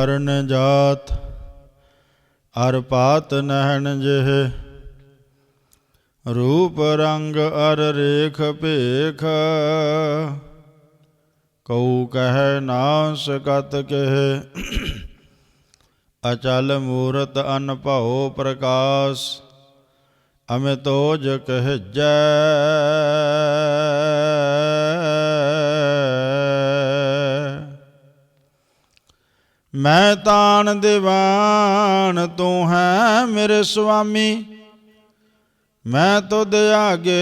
ਚੱਕਰ ਜਾਤ ਅਰ ਪਾਤ ਨਹਿਣ ਜਿਹ। ਰੂਪ ਰੰਗ ਅਰ ਰੇਖ ਭੇਖ, ਕਉ ਕਹਿ ਨਾ ਸਕਤ ਕਹਿ। ਅਚਲ ਮੂਰਤ ਅਨਭਉ ਪ੍ਰਕਾਸ਼, ਅਮਿਤੋਜ ਕਹਿ ਕਹਿਜੈ ਮੈਂ ਤਾਣ ਦੀਵਾਨ ਤੂੰ ਹੈ ਮੇਰੇ ਸੁਆਮੀ ਮੈਂ ਤੁਧ ਆਗੇ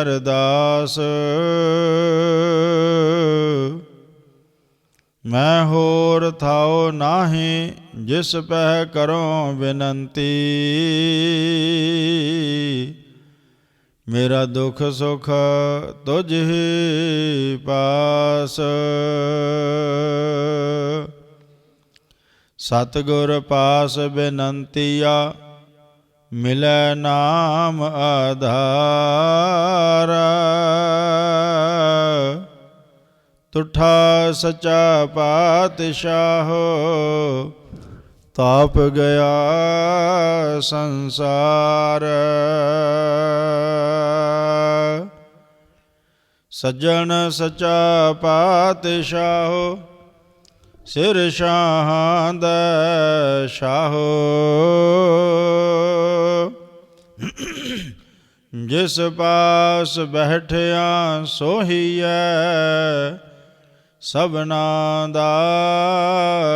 ਅਰਦਾਸ ਮੈਂ ਹੋਰ ਥਾਉ ਨਾਹੀ ਜਿਸ ਪਹਿ ਕਰੋ ਬੇਨੰਤੀ ਮੇਰਾ ਦੁਖ ਸੁਖ ਤੁਝ ਹੀ ਪਾਸ ਸਤਿਗੁਰ ਪਾਸ ਬੇਨੰਤੀਆ, ਮਿਲੈ ਨਾਮ ਆਧਾਰ। ਤੁਠਾ ਸਚਾ ਪਾਤਸ਼ਾਹ, ਤਾਪ ਗਿਆ ਸੰਸਾਰ। ਸੱਜਣ ਸਚਾ ਪਾਤਸ਼ਾਹ ਸਿਰ ਸ਼ਾਹਾਂ ਦਾ ਸ਼ਾਹੋ। ਜਿਸ ਪਾਸ ਬੈਠਿਆ ਸੋਹੀਐ, ਸਭਨਾ ਦਾ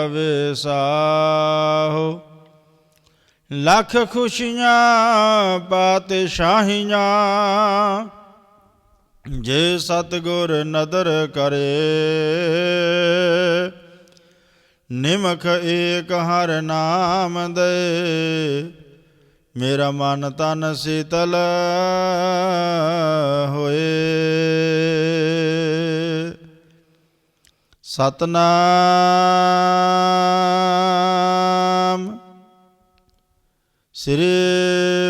ਵਿਸਾਹੋ। ਲੱਖ ਖੁਸ਼ੀਆਂ ਪਾਤਸ਼ਾਹੀਆਂ, ਜੇ ਸਤਗੁਰ ਨਦਰ ਕਰੇ। ਨਿਮਖ ਏਕ ਹਰ ਨਾਮ ਦੇ। ਮੇਰਾ ਮਨ ਤਨ ਸੀਤਲ ਹੋਏ। ਸਤਨਾਮ ਸ੍ਰੀ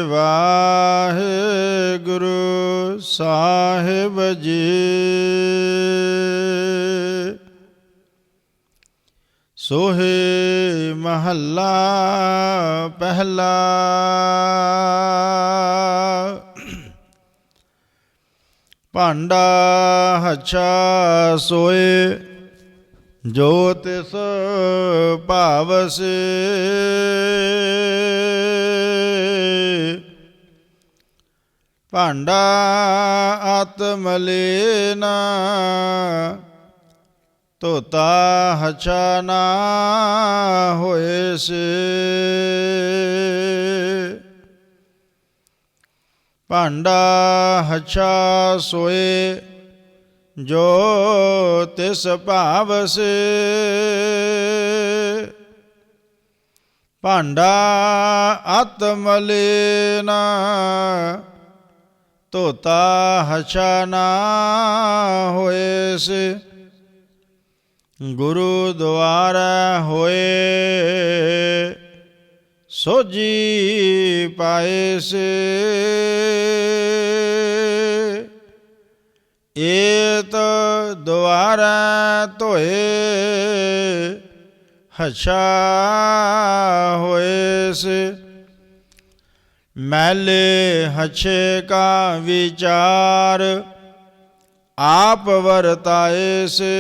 ਵਾਹਿਗੁਰੂ ਸਾਹਿਬ ਜੀ। ਸੋਹੇ ਮਹੱਲਾ ਪਹਿਲਾ ਭਾਂਡਾ ਹੱਛਾ ਸੋਏ ਜੋ ਤਿਸ ਭਾਵਸੇ ਭਾਂਡਾ ਆਤਮਲੇਨਾ ਤੋਤਾ ਹਛਾ ਨਾ ਹੋਏ ਸੇ। ਭਾਂਡਾ ਹਛਾ ਸੋਏ ਜੋ ਤਿਸ ਭਾਵ ਸੇ। ਭਾਂਡਾ ਆਤਮਲੇਨਾ ਤੋਤਾ ਹਛਾ ਨਾ ਹੋਏ ਸੇ। ਗੁਰੂ ਦੁਆਰਾ ਹੋਏ ਸੋਜੀ ਪਾਏ ਸੇ। ਏਤ ਦੁਆਰਾ ਧੋਏ, ਹਛਾ ਹੋਏ ਸੇ। ਮੈਲੇ ਹਛੇ ਕਾ ਵਿਚਾਰ ਆਪ ਵਰਤਾਏ ਸੇ।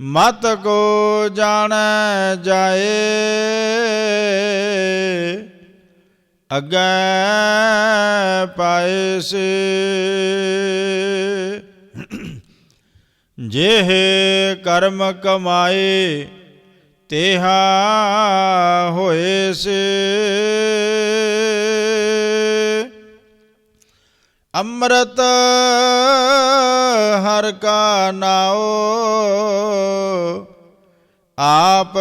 ਮਤ ਕੋ ਜਾਣੈ ਜਾਏ। ਅਗੈ ਪਾਏ ਸੇ। ਜਿਹ ਕਰਮ ਕਮਾਏ, ਤੇਹਾ ਹੋਏ ਸੇ। ਅੰਮ੍ਰਿਤ ਹਰ ਕਾ ਨਾਉ, ਆਪ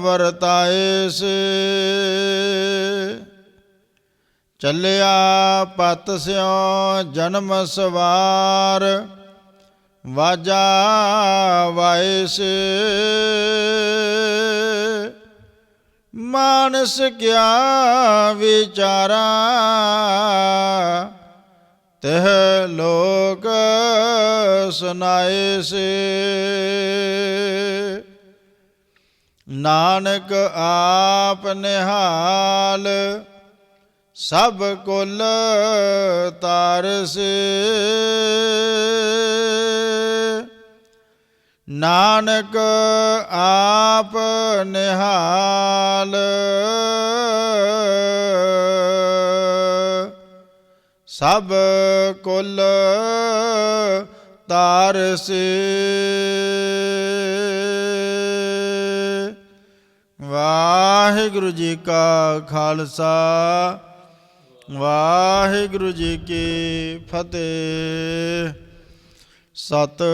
ਵਰਤਾਏ ਸੇ। ਚੱਲਿਆ ਪਤ ਸਿਓ ਜਨਮ ਸਵਾਰ, ਵਾਜਾ ਵਾਏ ਸੇ। ਮਾਨਸ ਕਿਆ ਵਿਚਾਰਾ ਤਹ ਲੋਕ ਸੁਨਾਏ ਸੇ। ਨਾਨਕ ਆਪ ਨਿਹਾਲ ਸਭ ਕੁਲ ਤਾਰਸੇ ਨਾਨਕ ਆਪ ਨਿਹਾਲ ਸਭ ਕੁਲ ਤਾਰਸੇ। ਵਾਹਿਗੁਰੂ ਜੀ ਕਾ ਖਾਲਸਾ ਵਾਹਿਗੁਰੂ ਜੀ ਕੀ ਫਤਿਹ। ਸਤ